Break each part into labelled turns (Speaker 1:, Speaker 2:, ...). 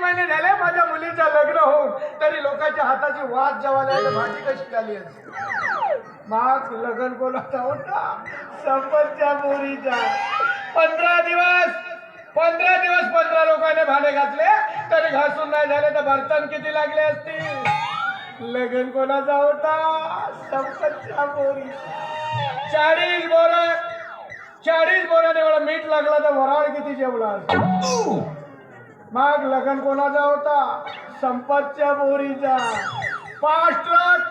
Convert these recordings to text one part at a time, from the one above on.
Speaker 1: महिने झाले माझ्या मुलीचं लग्न होऊन. तरी लोकांच्या हाताची वाद जेवायला भाजी कशी झाली माग लग्न बोलवता होता संपतच्या पोरीचा पंधरा दिवस पंधरा दिवस पंधरा लोकांनी भांडे घातले. तरी घासून नाही झाले तर बर्तन किती लागले असतील? लग्न कोणाचा होता? संपतच्या मोरी. चाळीस बोर चाळीस बोराने एवढा मीठ लागला तर वराळ किती जेवला असतो मग लग्न कोणाचा होता? संपतच्या बोरीचा पाच ट्रक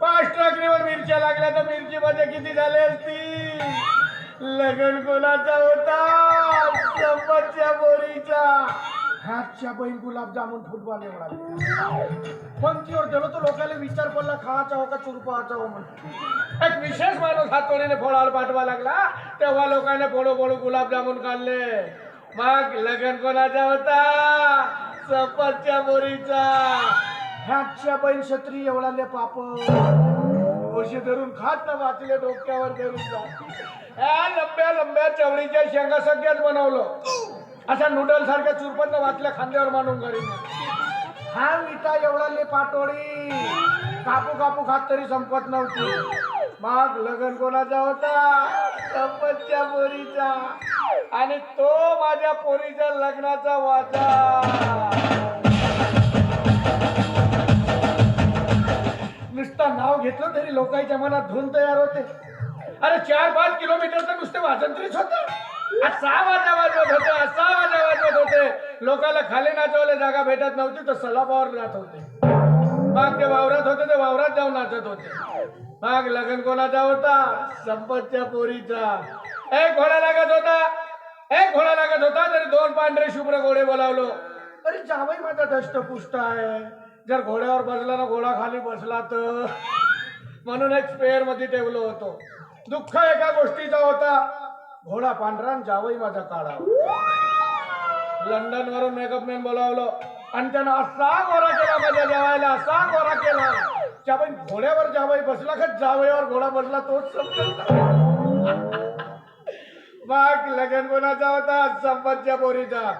Speaker 1: पाच ट्रक मिरच्या लागल्या तर मिरची मध्ये किती झाले असती? लग्न कोणाचा होता? संपतच्या बोरीचा हातच्या बहीण गुलाबजामुन फुटबॉल एवढा. पंक्तीवर गेलो तर लोकांना विचार पडला खायचा हो का चुरपाचा हो म्हणून. एक विशेष माणूस हातोडीने फोडायला पाठवा लागला. तेव्हा लोकांनी फोडो फोडो गुलाबजामुन काढले. मग लग्न कोणाचा होता? सपतच्या बोरीचा ह्याच्या बहीण छत्री एवढा ले पाप. वर्षे धरून खात ना वाचले डोक्यावर धरून जा ह्या लंब्या लंब्या चवळीच्या शेंगा सगळ्यात बनवलं. अशा नूडल सारख्या चुरपण वाचल्या खांद्यावर मांडून घरी. हा विटा एवढा ले पाटोळी. कापू कापू खात तरी संपत नव्हती. मग लग्न कोणाचा होता? संपतच्या पोरीचा. आणि तो माझ्या पोरीच्या लग्नाचा वाचा. नुसतं नाव घेतलं तरी लोकांच्या मनात धून तयार होते. अरे चार पाच किलोमीटर तर नुसते वाजंत्रीच होत. असा वाजा वाजवत होते असा वाजा वाजवत होते. लोकांना खाली नाचवायला जागा भेटत नव्हती तर सलाबावर नाच होते. मग ते वावरात होते ते वावरात जाऊन नाचत होते. मग लग्न कोणाचा होता? संपतच्या पोरीचा. एक घोडा लागत होता. एक घोडा लागत होता तरी दोन पांढरे शुभ्र घोडे बोलावलो. अरे जावई माझा दष्टपुष्ट आहे. जर घोड्यावर बसला ना घोडा खाली बसला तर. म्हणून एक स्पेअरमध्ये ठेवलो होतो. दुःख एका गोष्टीचा होता. घोडा पांढरा आणि जावई माझा काळा लंडन वरून मेकअप मॅन बोलावलं. आणि त्यानं असा गोरा केला माझ्या जेवायला असा गोरा केला. त्यामुळे घोड्यावर जावई बसला का जावईवर घोडा बसला तोच समजला मग लग्न कोणाचा होता? संपतच्या बोरीचा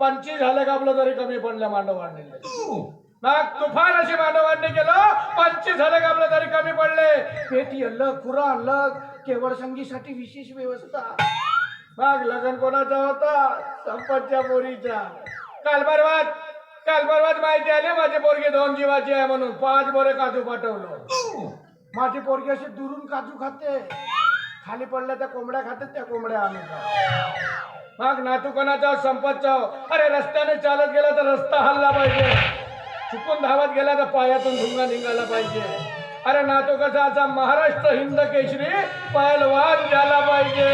Speaker 1: पंचवीस झाले का आपलं तरी कमी पडलं मांडव वाढलेले मग तुफान अशी मांडव वाढणी केलं पंचवीस झाले का आपलं तरी कमी पडले. पेटी अलग खुरा अलग केवळ संगीसाठी विशेष व्यवस्था. मग लग्न कोणाचा होता? संपतच्या बोरीचा काल बरबाद. काल बरबाद माहिती आली. माझी पोरगी दोन जीवाची आहे म्हणून. पाच बोरे काजू पाठवलं. माझी पोरगी अशी दुरून काजू खाते. खाली पडल्या त्या कोंबड्या खातात त्या कोंबड्या आम्ही मग नातू कोणाचा संपत चाव अरे रस्त्याने चालत गेला तर रस्ता हल्ला पाहिजे. चुकून धावत गेला तर पायातून धुंगा निघाला पाहिजे. अरे नातू कसा असा महाराष्ट्र हिंद केशरी पैलवान झाला पाहिजे.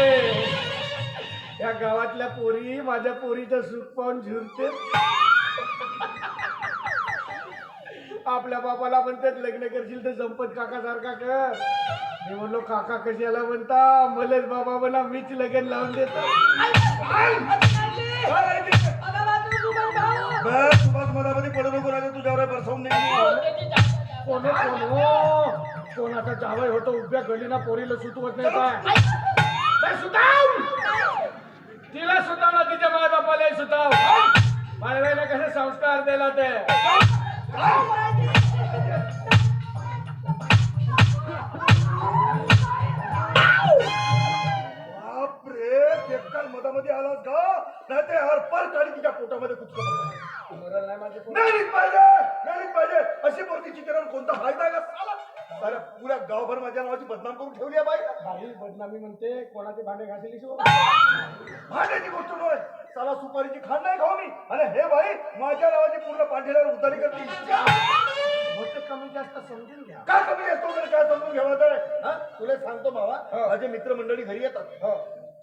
Speaker 1: या गावातल्या पोरी माझ्या पोरीचं सुख पाहून झुरते. आपल्या बापाला म्हणतात लग्न करशील तर संपत काका सारखा कर. मी म्हणलो काका कशाला म्हणता? मलेच बाबा म्हणा मीच लगन लावून देतो.
Speaker 2: बस बस मधामध्ये पडू नको राजा तुझ्यावर बरसावून नाही
Speaker 1: कोण कोण कोणाचा जावई होतो उभ्या गलीना पोरीला सुटवत नाही काय? काय सुटाव तिला सुटावला तिच्या माय बापाला सुटाव मानवायला कसे संस्कार दिला ते?
Speaker 2: मधामध्ये आलास का नाही ते हरपार काढी तिच्या पोटामध्ये
Speaker 1: मरण नाही
Speaker 2: पाहिजे नाही पाहिजे. अशी कोणता फायदा आहे का? साला अरे पुऱ्या गावभर माझ्या नावाची बदनाम करून ठेवली आहे बाई.
Speaker 1: बदनामी म्हणते कोणाचे भांडे घासली
Speaker 2: भांड्याची गोष्ट नव्हे साला सुपारीची खाण नाही खाऊ मी. आणि हे बाई माझ्या नावाची पूर्ण पांढऱ्यावर उतारी करते
Speaker 1: होते कमी जास्त समजून घ्या.
Speaker 2: काय कमी असतो तर काय समजून घ्यावा तर हा? तुला सांगतो मावा
Speaker 1: हो.
Speaker 2: माझे मित्रमंडळी घरी येतात.
Speaker 1: हो.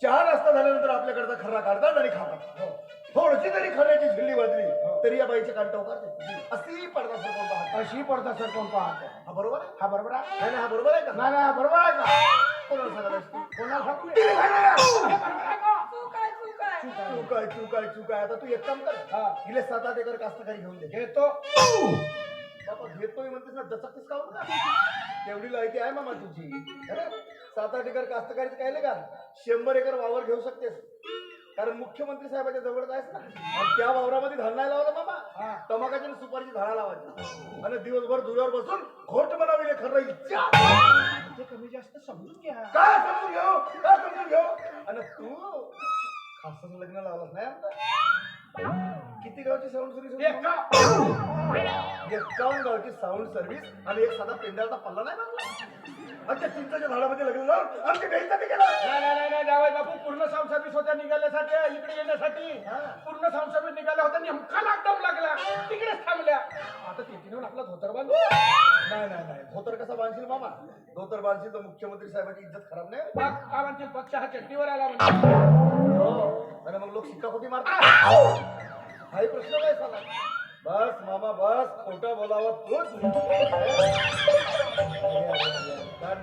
Speaker 2: चार वाजता झाल्यानंतर आपल्याकडचा खर्रा काढतात आणि खातात.
Speaker 1: हो.
Speaker 2: थोडीशी जरी खऱ्याची झिल्ली वाजली. तरी या बाईचे कान टवकारते अशी पडदा सरकून पाहते?
Speaker 1: अशी पडता सर कोण पाहते
Speaker 2: हा बरोबर आहे?
Speaker 1: हा बरोबर आहे?
Speaker 2: नाही नाही, हा बरोबर आहे का?
Speaker 1: नाही नाही हा बरोबर आहे का?
Speaker 2: कोणाला असते?
Speaker 1: कोणाला सांगू.
Speaker 3: चूक आहे, चूक आहे.
Speaker 2: चूक आहे आता तू एक काम कर.
Speaker 1: हा.
Speaker 2: गेले सात आठ एकर कास्तकारी घेऊन दे.
Speaker 1: घेतो.
Speaker 2: बाबा घेतोय म्हणतेस ना दचकतेस का होतं? तेवढी लायकी आहे मामा तुझी. है ना? सात आठ एकर कास्तकारीचं काय का? शंभर एकर वावर घेऊ शकतेस. कारण मुख्यमंत्री साहेबाच्या जवळच आहेस ना. आणि त्या वावरामध्ये धान नाही लावलं मामा. तमाखाची आणि सुपारीची झाडा लावायची. आणि दिवसभर दुऱ्यावर बसून खोट बनाविले खरं इच्छा
Speaker 1: कमी जास्त समजून घ्या.
Speaker 2: काय समजून घेऊ? काय समजून घेऊ? आणि तू खासच लग्न लावलंस नाही? किती गावची साऊंड सर्व्हिस
Speaker 1: एका!
Speaker 2: एकावन्न गावची साऊंड सर्व्हिस आणि एक साधा पेंडाचा पल्ला नाही लागला आणि त्या चिंचाच्या झाडामध्ये लग्न लावून आमची बेइज्जती केला.
Speaker 1: नाही नाही नाही नाही जावई बापू पूर्ण साऊंड सर्व्हिस होत्या निघाल्यासाठी इकडे येण्यासाठी. पूर्ण साऊंड सर्व्हिस निघाल्या होत्या नेमका लॉकडाऊन लागला. तिकडेच थांबल्या. आता तिथे आपला धोतर बांधू.
Speaker 2: नाही नाही नाही. धोतर कसा बांधशील मामा? धोतर बांधशील तर मुख्यमंत्री साहेबांची इज्जत खराब नाही.
Speaker 1: मग काय म्हणतील पक्ष हा चट्टीवर आला म्हणजे
Speaker 2: हो. आणि मग लोक शिक्का खोटी मारतात. हाही प्रश्न काय झाला. बस मामा बस. खोटा बोलावा तोच बस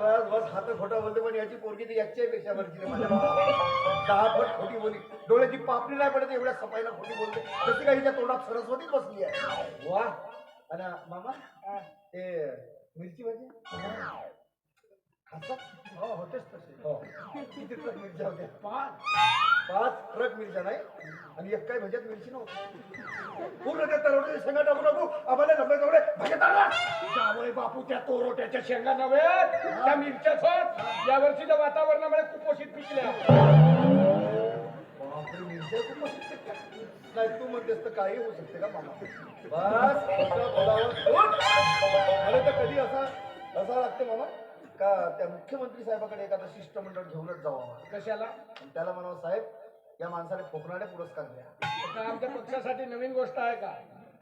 Speaker 2: बस बस हात खोटा बोलते पण याची पोरगी ती याच्या पेक्षा आहे माझ्या. दहा फट खोटी बोली. डोळ्याची पापणी नाही पडत एवढ्या सफाईला खोटी बोलते. जशी काही हिच्या तोंडात सरस्वतीच बसली आहे. वा. आणि मामा ते मिरची खातात
Speaker 1: हो होतेच तसे.
Speaker 2: हो. किती ट्रक मिरच्या होत्या?
Speaker 1: पाच.
Speaker 2: पाच ट्रक मिरच्या नाही. आणि एक काही भज्यात मिरची नव्हती. पूर्ण त्या शेंगा टाकू नको. आम्हाला नव्हे तेवढे.
Speaker 1: जावई बापू त्या तोरोट्याच्या शेंगा नव्हे. त्या मिरच्याच होत या वर्षीच्या वातावरणामुळे कुपोषित पिकल्या.
Speaker 2: बापरे, मिरच्या पिकल्या. नाही तू म्हणतेस तर काही होऊ शकते का मामा? बस तूच. अरे तर कधी असा असा लागते मामा. का त्या मुख्यमंत्री साहेबाकडे एखादं शिष्टमंडळ घेऊनच जावं
Speaker 1: कशाला?
Speaker 2: आणि त्याला म्हणावं साहेब या माणसाने कोकणाने पुरस्कार द्या
Speaker 1: आता आमच्या पक्षासाठी नवीन गोष्ट आहे का?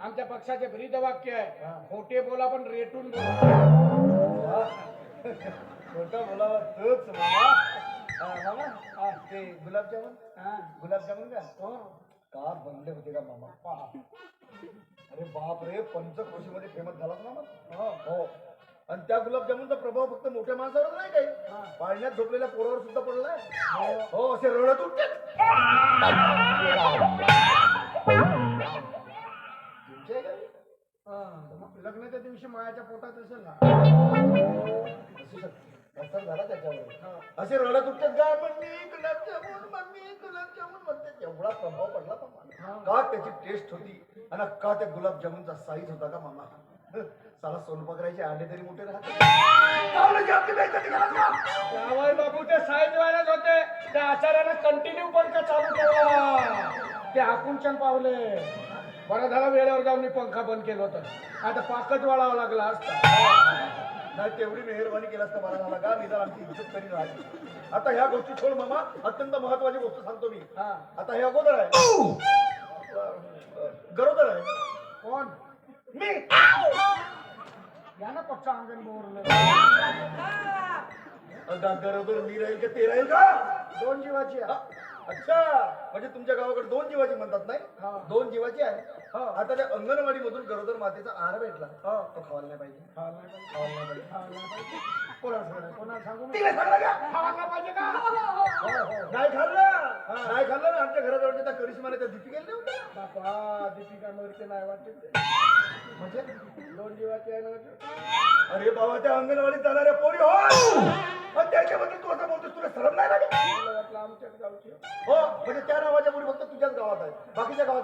Speaker 1: आमच्या पक्षाचे ब्रीद वाक्य आहे. खोटे बोला पण रेटून बोला.
Speaker 2: खोटं बोलावं तूच मामा. हा, मामा. हा, ते गुलाबजामुन?
Speaker 1: हा.
Speaker 2: गुलाबजामुन का?
Speaker 1: हो.
Speaker 2: का बनले होते का मामा? पहा. अरे बाप रे पंचक्रोशीमध्ये फेमस झाला ना मामा
Speaker 1: हो.
Speaker 2: हो आणि त्या गुलाबजामुनचा प्रभाव फक्त मोठ्या माणसावर नाही काही. पाळण्यात झोपलेल्या पोरावर सुद्धा पडलाय. हो. असे रडत उठते?
Speaker 1: हा. लग्नाच्या दिवशी मायाच्या पोटात असेल ना.
Speaker 2: झाला त्याच्यावर. असे रडत उठतात का मम्मी गुलाबजामुन मम्मी गुलाबजामुन म्हणते एवढा प्रभाव पडला का त्याची टेस्ट होती? आणि का त्या गुलाबजामुनचा साईज होता का मामा? साला सोनपकरायचे अंडे तरी मोठे राहते.
Speaker 1: बापू ते साईज व्हायलाच होते. त्या आचार्यानं कंटिन्यू पंखा चालू ठेवा ते आकुंचन पावले. बरं झालं वेळेवर जाऊन मी पंखा बंद केलं होतं. आता पाकच वाळावं लागला असता.
Speaker 2: नाही तेवढी मेहरबानी केलास तर मला झाला का निदान आमची इज्जत करी राहिली आता ह्या गोष्टी सोड मामा. अत्यंत महत्वाची गोष्ट सांगतो मी.
Speaker 1: हा.
Speaker 2: आता हे अगोदर आहे. गरोदर आहे.
Speaker 1: कोण?
Speaker 2: मी!
Speaker 1: या ना पक्ष अंगण बोरलं
Speaker 2: गरोदर मी राहील का ते राहील का?
Speaker 1: दोन जीवाची.
Speaker 2: अच्छा. म्हणजे तुमच्या गावाकडे दोन जीवाची म्हणतात
Speaker 1: हा.
Speaker 2: नाही दोन जीवाची आहे.
Speaker 1: हा.
Speaker 2: आता त्या अंगणवाडी मधून गरोदर मातेचा आहार भेटला.
Speaker 1: हा.
Speaker 2: तो खावायला नाही पाहिजे.
Speaker 1: नाही पाहिजे.
Speaker 2: खावायला नाही. कोणाला
Speaker 1: सांगू मी?
Speaker 2: तिला का?
Speaker 1: पाहिजे का
Speaker 2: खाल्लं नाही खाल्लं ना आमच्या घराजवळच्या त्या करिश्माने त्या दीपिकेला नाही होतं
Speaker 1: बापा दीपिका मोरते नाही वाटते
Speaker 2: म्हणजे
Speaker 1: दोन जीवाची आहे ना वाटते.
Speaker 2: अरे बाबा त्या अंगणवाडीत जाणाऱ्या पोरी हो आणि त्याच्याबद्दल तू असं बोलतोस तुला शरम नाही
Speaker 1: मला वाटलं आमच्याच गावची आहे.
Speaker 2: हो म्हणजे त्या नावाच्या मुली फक्त तुझ्याच गावात आहे बाकीच्या गावात?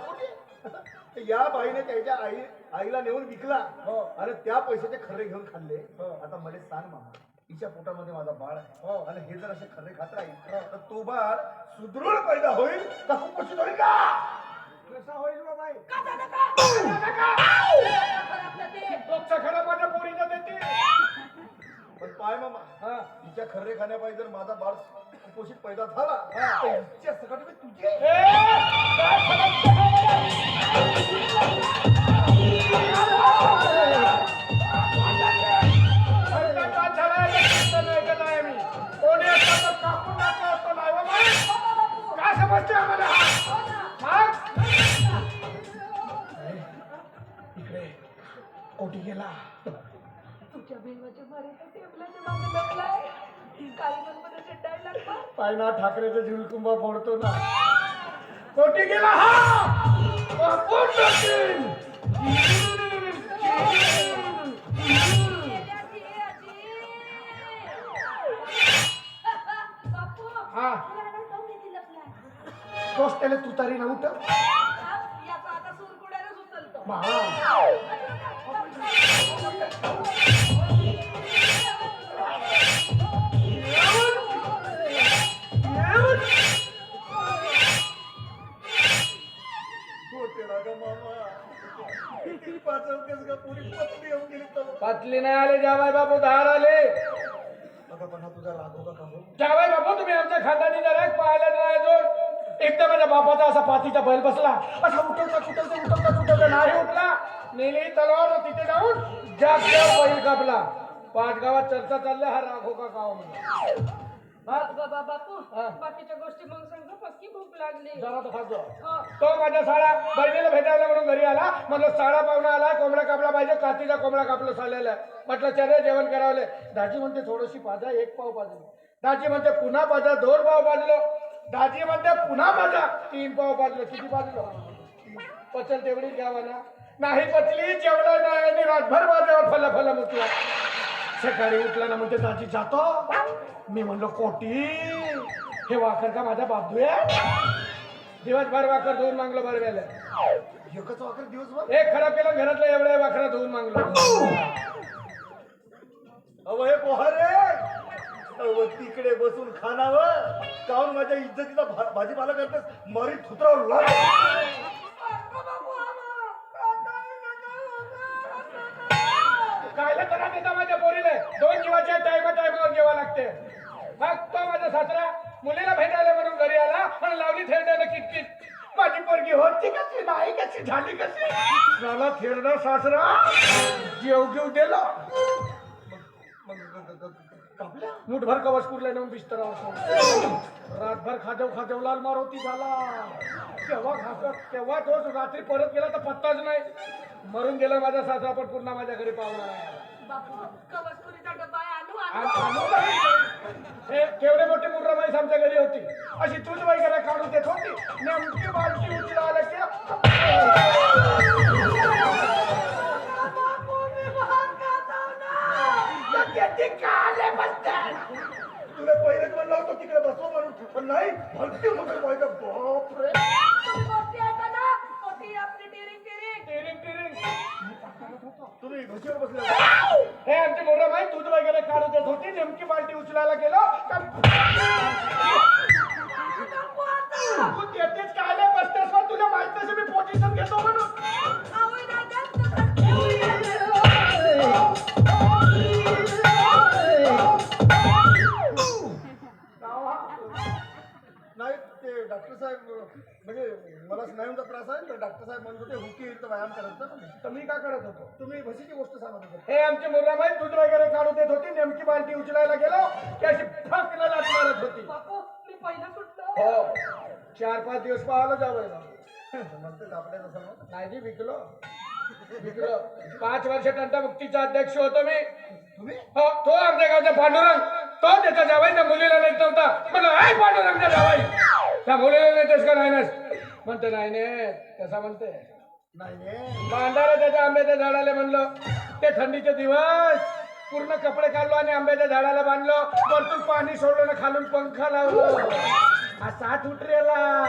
Speaker 2: तर या बाईने त्याच्या आई आईला नेऊन विकला
Speaker 1: हो.
Speaker 2: आणि त्या पैशाचे खर्रे घेऊन खाल्ले
Speaker 1: हो.
Speaker 2: आता मला सांग मामा तिच्या पोटामध्ये माझा बाळ आहे.
Speaker 1: हो.
Speaker 2: आणि हे जर असे खर्रे खात राहील तर तो बाळ सुदृढ पैदा होईल का कुपोषित होईल का?
Speaker 1: कसा होईल बा बाई?
Speaker 3: का झालं का? खराब ते.
Speaker 1: पक्ष खरं माझ्या पोरीला देते.
Speaker 2: पण पाय मामा
Speaker 1: हा.
Speaker 2: तिच्या खर्रे खाण्यापायी जर माझा बाळ कुपोषित पैदा झाला तर हिच्या सकट मी तुझी.
Speaker 1: समजते आम्हाला मग? इकडे कोटी गेला.
Speaker 3: तुझ्या टेबलाच्या मागे लपलाय.
Speaker 1: पायना ठाकरेचा झुलकुंबा फोडतो ना. कोटी गेला हा! कापून
Speaker 2: पत्नी येऊन गेली तर
Speaker 1: पातली नाही आले जावाय बापू धार आले.
Speaker 2: बघा पण तुझा राग का हो?
Speaker 1: जावाय बापू तुम्ही आमच्या खानदानी जरा पाहायला नाही एकदा माझ्या बापाचा असा पातीचा बैल बसला. असा उठवता उठवता उठवता उठवता नाही उठला. नेली तलवार तिथे जाऊन जाग बैल कापला. पाच गावात चर्चा चालल्या हा राघो का गाव म्हणून. हा?
Speaker 3: बाबा बापू
Speaker 1: हा.
Speaker 3: बाकीच्या गोष्टी मग सांग पक्की भूक लागली.
Speaker 1: जरा तर खातो
Speaker 3: हा.
Speaker 1: तो माझ्या साडा बहिणीला भेटायला म्हणून घरी आला. म्हणलं साडा पाहुणा आला कोंबडा कापला पाहिजे कातीचा कोंबडा कापलं म्हटलं चले जेवण करावले. दाजी म्हणते थोडीशी पाजा एक पाव पाजली दाजी म्हणते पुन्हा पाजा दोन पाव पाजलो दाजी म्हणते पुन्हा पाजा तीन पाव पाजलं किती पाजलं पचल तेवढी घ्यावा ना नाही पचली जेवलं नाही आणि रातभर माझ्यावर फल फल मुतला सकाळी उठला ना म्हणते दाजी जातो. मी म्हणलो कोटी हे वाकर का माझा बाबू आहे दिवसभर वाकर धुवून मागलो बरं गेलं
Speaker 2: एकच वाकर दिवसभर?
Speaker 1: एक खराब केलं घरातलं एवढ्या वाकरा धुवून मागलो.
Speaker 2: अव हे पोहारे! तिकडे बसून खानावं. काऊन माझ्या इज्जतीचा भा- भाजीपाला करतेस? मरी थुतराव लाग
Speaker 1: कायला करा देता माझ्या पोरीले? दोन जीवाच्या टायमा टायमावर जेवा लागते. मग तो माझा सासरा मुलीला भेटायला म्हणून घरी आला पण लावली थेरड्यानं किटकिट. माझी पोरगी होती कशी नाही कशी झाली कशी? झाला थेरडा सासरा. जेव घेऊ दिला मुठभर कवच कुरले नेऊन बिस्तरावर. रातभर खादेव खादेव लाल मारुती झाला. तेव्हा खासत तेव्हा तो रात्री परत गेला तर पत्ताच नाही. मरून गेला माझा सासरा पण पुन्हा माझ्या घरी पाहुणा. हे केवढे मोठे मुर्राबाई आमच्या घरी होती. अशी तूच वगैरे काढून देत होती. नेमकी बालटी उचला
Speaker 2: म्हणत होते हुकी व्यायाम ना
Speaker 1: तर मी काय करत होतो?
Speaker 2: तुम्ही म्हशीची गोष्ट सांगत होते.
Speaker 1: हे आमची मुर्राबाई दूध वगैरे काढून देत होती नेमकी बालटी उचलायला गेलो की अशी फकला लाट मारत होती.
Speaker 3: बापू मी पहिलं सुटलो.
Speaker 1: हो. चार पाच दिवस पाहायला जावं
Speaker 2: म्हणते आपल्या तसं मग
Speaker 1: नाही जी विकलो. विकलो. पाच वर्ष टंटा मुक्तीचा अध्यक्ष होतो मी.
Speaker 2: तुम्ही?
Speaker 1: हो तो आमच्या गावचा पांडुरंग. तो त्याचा जावाई त्या मुलीला नेत नव्हता. म्हणलं हाय पांडुरंगचा जावाई. त्या मुलीला नेतेस का नाही नस म्हणते नाही ने कसा म्हणते? बांधारा त्याच्या आंब्याच्या झाडाला म्हणलं ते थंडीचे दिवस. पूर्ण कपडे काढलो आणि आंब्याच्या झाडाला बांधलो. वरतून पाणी सोडलं ना खालून पंखा लावलो. साठ उतरेला.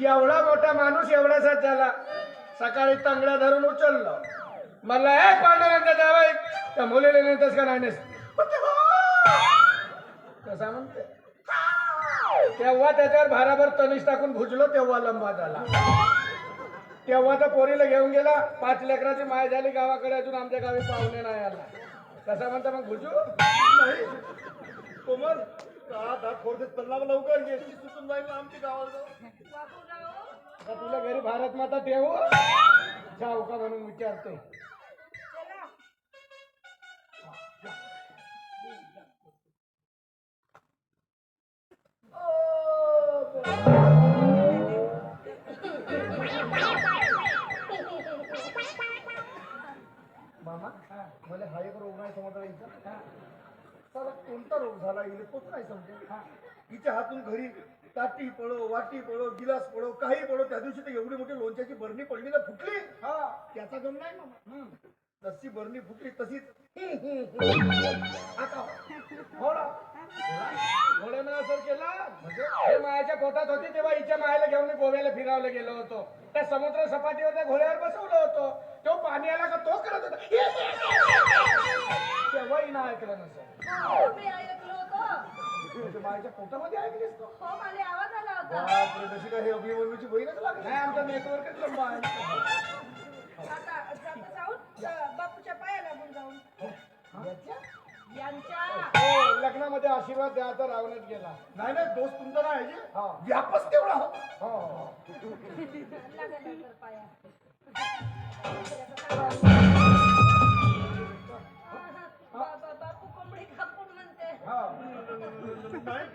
Speaker 1: एवढा मोठा माणूस एवढासाच झाला. सकाळी तंगड्या धरून उचललो. म्हणलं हे पांडुरंगा जावाई. त्या मुलीला नेतस का नाही नेस? "हो." कसा म्हणते? तेव्हा त्याच्यावर भाराभर तनिष टाकून भुजलो तेव्हा लंबा झाला तेव्हा तर पोरीला घेऊन गेला पाच लेकराची माय झाली गावाकडे अजून आमच्या गावी पाहुणे नाही आला. कसा म्हणता मग भुजू?
Speaker 2: नाही. कोमल लवकर सुटून जाईल आमची गावाला
Speaker 1: तुला घरी भारत माता ठेवू जाऊ का म्हणून विचारतो
Speaker 2: मामा मला हा एक रोग नाही समजला हिचा साला कोणता रोग झाला हिला तोच नाही समजेल. हिच्या हातून घरी ताटी पडो वाटी पडो गिलास पडो काही पडो त्या दिवशी तर एवढी मोठी लोणच्याची बरणी पडली ना फुटली.
Speaker 1: हा.
Speaker 2: त्याचा गम नाही मामा. जशी बरणी फुटली तशीच.
Speaker 1: आता. हो ना घोडे मला सर केला म्हणजे मायाच्या पोटात होती तेव्हा हिच्या मायाला घेऊन मी गोव्याला फिरावला गेलो होतो. त्या समुद्र सपाटीवर त्या घोड्यावर बसवलं होतो. तो पाणी आला का तो करत होता. तेव्हा हिनं ऐकलं नसेल
Speaker 3: मी ऐकलं होतं.
Speaker 1: म्हणजे मायाच्या पोटामध्ये ऐकलीस तो.
Speaker 3: हो मला आवाज आला होता.
Speaker 2: बापरे, हे अभिमन्यूची बहीणच लागली
Speaker 1: नाही आमचा नेटवर्कच लंबा आहे.
Speaker 3: आता
Speaker 1: आशीर्वाद द्यायचा रावणच गेला.
Speaker 2: नाही नाही दोस्त तुमचा नाही आहे
Speaker 1: हा.
Speaker 2: जे? व्यापच तेवढा हो.
Speaker 1: हो. हो.
Speaker 3: बापू कोंबडी कापून म्हणते
Speaker 1: हा
Speaker 2: नाही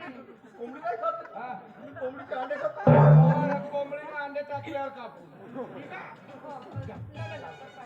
Speaker 2: कोंबडी नाही खात.
Speaker 1: हा.
Speaker 2: मी कोंबडीचे अंडे खातो?
Speaker 1: हो, कोंबडीने अंडे टाकल्यावर कापू ठीक आहे.
Speaker 3: हो, लागला तर